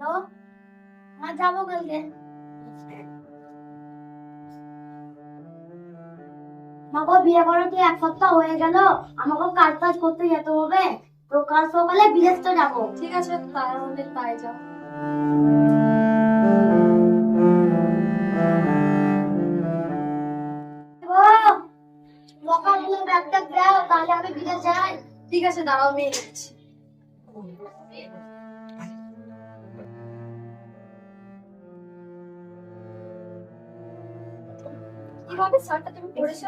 Hello? হ্যাঁ যাব কালকে। মাগো বিয়ে করে তো এক সপ্তাহ হয়ে গেল। আমাকে কাজ টাজ করতে যেতে হবে। তো কাল সকালে বিদেশ তো যাব। ঠিক আছে তাহলে তাই যাও। ব্যাগটা দাও তাহলে আমি বিদেশ যাই। ঠিক আছে দাঁড়াও আমি এনেছি কীভাবে শার্টটা তুমি পরেছো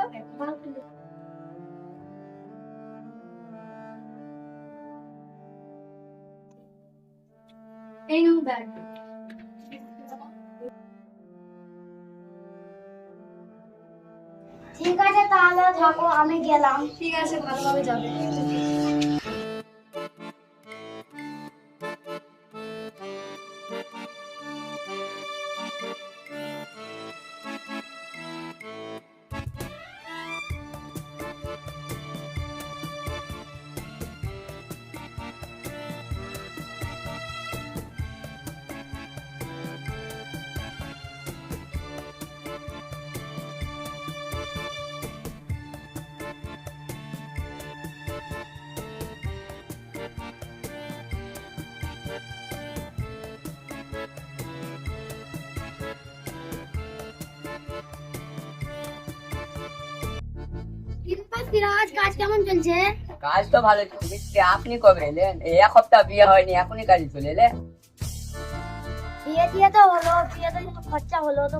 এই নাও ব্যাগ। ঠিক আছে তাহলে থাকো আমি গেলাম। ঠিক আছে ভালোভাবে যাবে। সিরাজ কাজ কেমন চলছে? কাজ তো ভালো চলছে। আপনি কবে এলেন? এই এক সপ্তাহ বিয়ে হয়নি এখনই কাজে চলে এলেন? বিয়ে দিয়ে তো হলো বিয়েতে তো খরচা হলো তো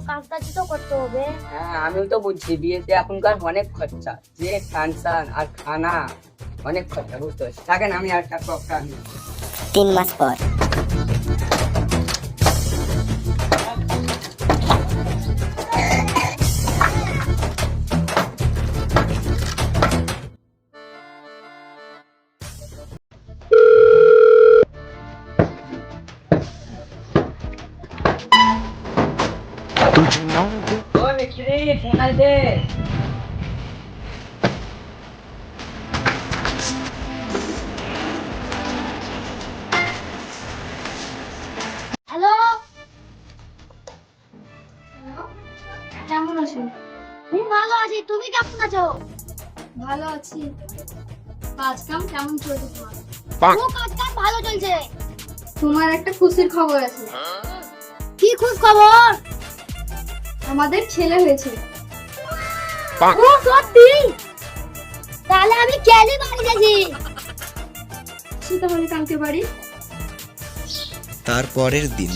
তো করতে হবে। হ্যাঁ আমিও তো বুঝছি বিয়েতে এখনকার অনেক খরচা। যে ফাংশন আর খানা অনেক খরচা বুঝতে পারছি। থাকেন আমি আর আনি তিন মাস পর। Phone hello? কেমন আছো? আমি ভালো আছি তুমি কেমন আছো? ভালো আছি। কাজ কাম কেমন চলছে তোমার? ও কাজ কাজ ভালো চলছে। তোমার একটা খুশির খবর আছে। কি খুশ খবর? আমাদের ছেলে হয়েছে। ও সত্যি? তাহলে আমি কেলি বাড়ি গেছি তাহলে কালকে বাড়ি। তার পরের দিন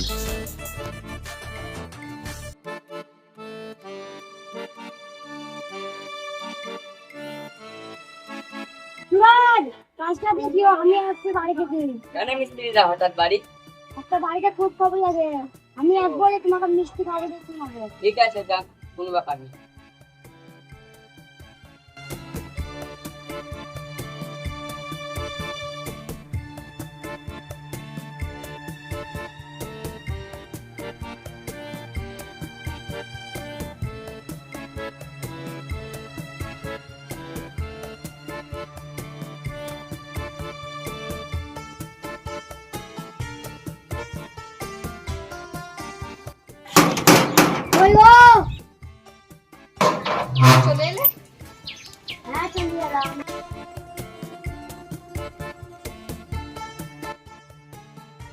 কাজটা দেখিও আমি আজকে বাড়ি গেছি কেন মিস্ত্রিরা হঠাৎ বাড়ি? একটা বাড়িতে খুব খবর লাগে। আমি একবারে তোমাকে মিষ্টি খাব দেখতে হবে ঠিক আছে যাক কোনো ব্যাপার নেই। গো চলে এলে? হ্যাঁ চলে এলাম।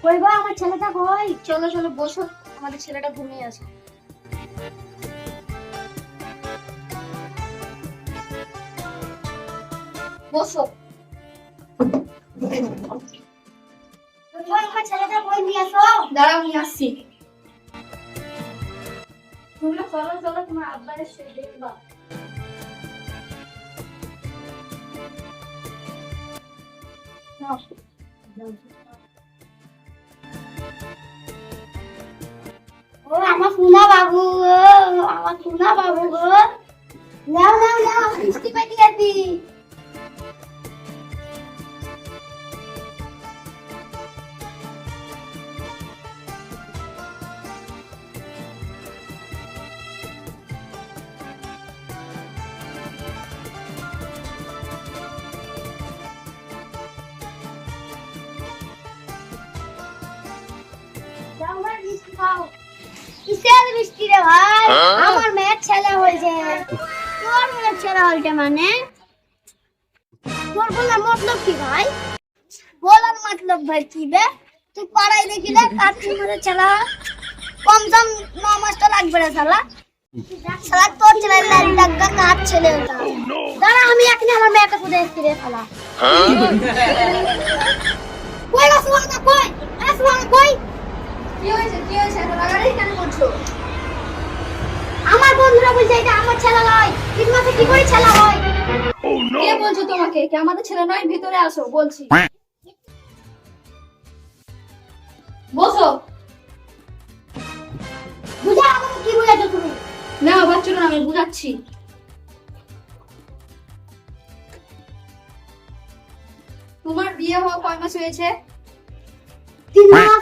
ওই গো আমার ছেলেটা কই? চলো চলো বসো। আমাদের ছেলেটা ঘুমিয়ে আছে। বসো। আমার ছেলেটা কই? নিয়ে আসো। দাঁড়াও নিয়ে আসছি। তোমরা চলো চলো, তোমার আব্বার এসে দেখবা ও, আমার সোনা বাবু আমার সোনা বাবু গো। নাও নাও নাও, মিষ্টি পেটি আছি রে ভাই আমার মেয়ের ছেলে হয়েছে। তোর মেয়ের ছেলে হয়েছে মানে? তোর বলার মতলব কি ভাই? বলার মতলব ভাই কি বে? তুই পাড়ায় দেখিলে কার মেয়ের ছেলে? হয়? কম সম ন মাস তো লাগবে রে শালা। শালা তোর ছেলে লাল লাগা কার ছেলে ওটা। দাঁড়া আমি এখনই আমার মেয়েকে খুঁজে এসছি রে শালা। কই গো সুহানা কই? এ সুহানা কই? কি হয়েছে কি হয়েছে? এত রাগারাগি কেন করছ? বন্ধুরা বলছে এটা আমার ছেলে নয়। তিন মাসে কি করে ছেলে হয়? কে বলছো তোমাকে? কি আমাদের ছেলে নয়? ভিতরে আসো বলছি। বসো। বুঝা আমাকে কি বুঝাচ্ছ তুমি? না আবার চলুন আমি বুঝাচ্ছি। তোমার বিয়ে হওয়া কয় মাস হয়েছে? তিন মাস।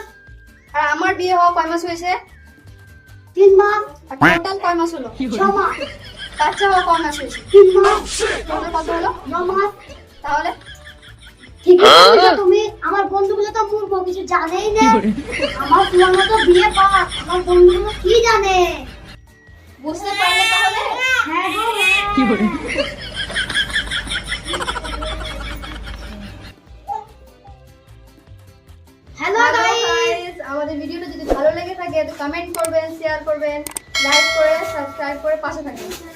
আর আমার বিয়ে হওয়া কয় মাস হয়েছে? তিন মাস টোটাল কয় মাস হলো? ছ মাস। বাচ্চা হওয়া কয় মাস হয়েছে? তিন মাস। টোটাল কত হলো? ন মাস। তাহলে? ঠিক আছে তুমি? আমার বন্ধুগুলো তো মূর্খ কিছু জানেই না। আমার পুরানো তো বিয়ে পাক আমার বন্ধুগুলো কি জানে? বুঝতে পারলে তাহলে? হ্যাঁ গো, হ্যাঁ। হ্যালো গাইস আমাদের ভিডিওটা যদি ভালো লেগে থাকে তো কমেন্ট করবেন। শেয়ার করবেন লাইক করে সাবস্ক্রাইব করে পাশে থাকবেন।